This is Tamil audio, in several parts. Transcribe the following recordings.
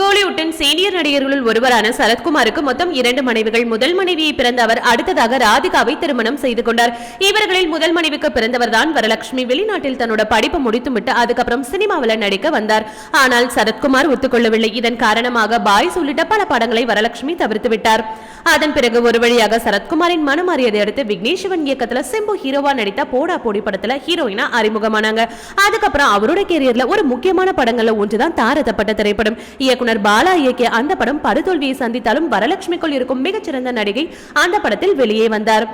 கோலிவுட்டின் சீனியர் நடிகர்களுள் ஒருவரான சரத்குமாருக்கு மொத்தம் இரண்டு மனைவிகள். முதல் மனைவியை பிறந்த அவர் அடுத்ததாக ராதிகாவை திருமணம் செய்து கொண்டார். இவர்களில் முதல் மனைவிக்கு பிறந்தவர் தான் வரலட்சுமி. வெளிநாட்டில் தன்னோட படிப்பு முடித்துவிட்டு அதுக்கப்புறம் சினிமாவில் நடிக்க வந்தார். ஆனால் சரத்குமார் ஒத்துக்கொள்ளவில்லை. இதன் காரணமாக பாய்ஸ் உள்ளிட்ட பல படங்களை வரலட்சுமி தவிர்த்து விட்டார் அதன் பிறகு ஒரு வழியாக சரத்குமாரின் மனம் மாறியதை அடுத்து விக்னேஸ்வரன் இயக்கத்துல சிம்பு ஹீரோவா நடித்த போடா போடி படத்துல ஹீரோயினா அறிமுகமானாங்க. அதுக்கப்புறம் அவரோட கேரியர்ல ஒரு முக்கியமான படங்கள்ல ஒன்றுதான் தாரதப்பட்ட திரைப்படம். இயக்குனர் பாலா இயக்கிய அந்த படம் படுதோல்வியை சந்தித்தாலும் வரலட்சுமிக்குள் இருக்கும் மிகச்சிறந்த நடிகை அந்த படத்தில் வெளியே வந்தார்.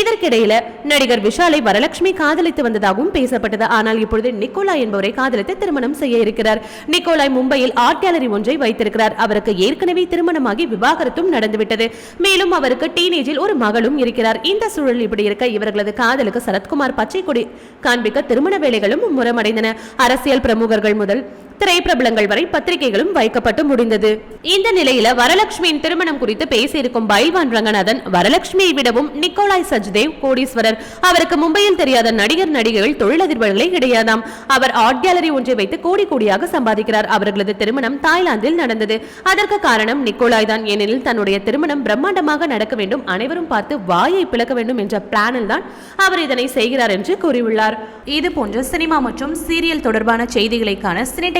இதற்கிடையில நடிகர் விஷாலை வரலட்சுமி காதலித்து வந்ததாகவும் பேசப்பட்டது. ஆனால் இப்பொழுது நிக்கோலா என்பவரை காதலித்து திருமணம் செய்ய இருக்கிறார். நிக்கோலாய் மும்பையில் ஆர்ட் கேலரி ஒன்றை வைத்திருக்கிறார். அவருக்கு ஏற்கனவே திருமணமாகி விவாகரத்தும் நடந்துவிட்டது. மேலும் அவருக்கு டீனேஜில் ஒரு மகளும் இருக்கிறார். இந்த சூழல் இப்படி இருக்க இவர்களது காதலுக்கு சரத்குமார் பச்சை கொடி காண்பிக்க திருமண வேலைகளும் முரமடைந்தன அரசியல் பிரமுகர்கள் முதல் திரைப்பிரபலங்கள் வரை பத்திரிகைகளும் வைக்கப்பட்டு முடிந்தது. இந்த நிலையில வரலட்சுமியின் திருமணம் குறித்து பேசியிருக்கும் பயில்வான் ரங்கநாதன் வரலட்சுமியை விடவும் நிக்கோலாய் சஜ்தேவ் கோடீஸ்வரர். அவருக்கு மும்பையில் தெரியாத நடிகர் நடிகைகள் தொழிலதிபர்களே கிடையாதாம். அவர் ஆர்ட் கேலரி ஒன்றை வைத்து கோடி கோடியாக சம்பாதிக்கிறார். அவர்களது திருமணம் தாய்லாந்தில் நடந்தது. அதற்கு காரணம் நிக்கோலாய் தான். ஏனெனில் தன்னுடைய திருமணம் பிரம்மாண்டமாக நடக்க வேண்டும். அனைவரும் பார்த்து வாயை பிளக்க வேண்டும் என்ற பிளானில் தான் அவர் இதனை செய்கிறார் என்று கூறியுள்ளார். இது போன்ற சினிமா மற்றும் சீரியல் தொடர்பான செய்திகளைக்கான காண